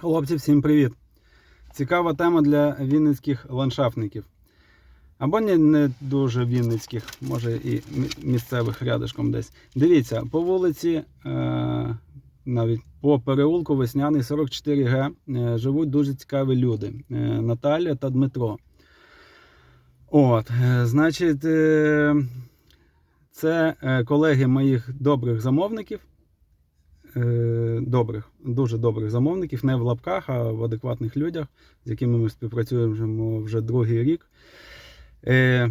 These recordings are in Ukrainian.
Хлопці, всім привіт! Цікава тема для вінницьких ландшафтників. Або не, не дуже вінницьких, може і місцевих рядишком десь. Дивіться, по вулиці, е, навіть по переулку Весняний 44Г е, живуть дуже цікаві люди. Е, Наталя та Дмитро. От, е, значить, е, це е, колеги моїх добрих замовників добрих, дуже добрих замовників, не в лапках, а в адекватних людях, з якими ми співпрацюємо вже другий рік. Е,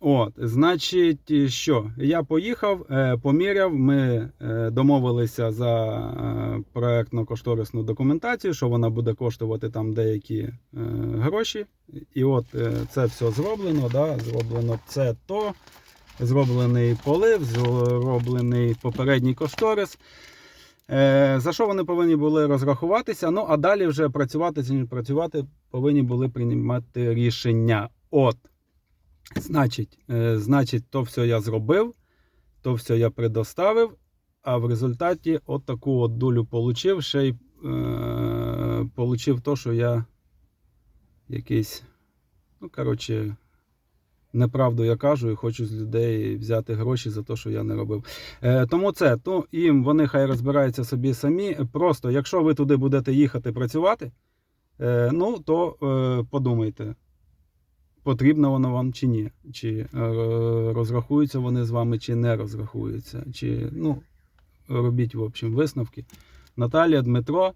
От, значить, що? Я поїхав, е, поміряв, ми е, домовилися за е, проектно-кошторисну документацію, що вона буде коштувати там деякі е, гроші. І от е, це все зроблено, да, зроблено це то, зроблений полив, зроблений попередній кошторис. Е, За що вони повинні були розрахуватися? Ну, а далі вже працювати чи не працювати повинні були приймати рішення. От, значить, е, значить, то все я зробив, то все я предоставив, а в результаті от таку от дулю получив, ще й е, получив то, що я якийсь, ну, коротше, неправду я кажу і хочу з людей взяти гроші за те, що я не робив. Е, тому це, то їм вони хай розбираються собі самі. Просто, якщо ви туди будете їхати працювати, е, ну то е, подумайте, потрібно воно вам чи ні. Чи е, розрахуються вони з вами, чи не розрахуються. Чи, ну, робіть, в общем, висновки. Наталія Дмитро,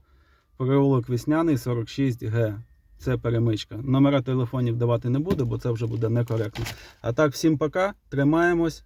переулок Весняний, 46Г. Це перемичка. Номера телефонів давати не буду, бо це вже буде некоректно. А так, всім пока, тримаємось.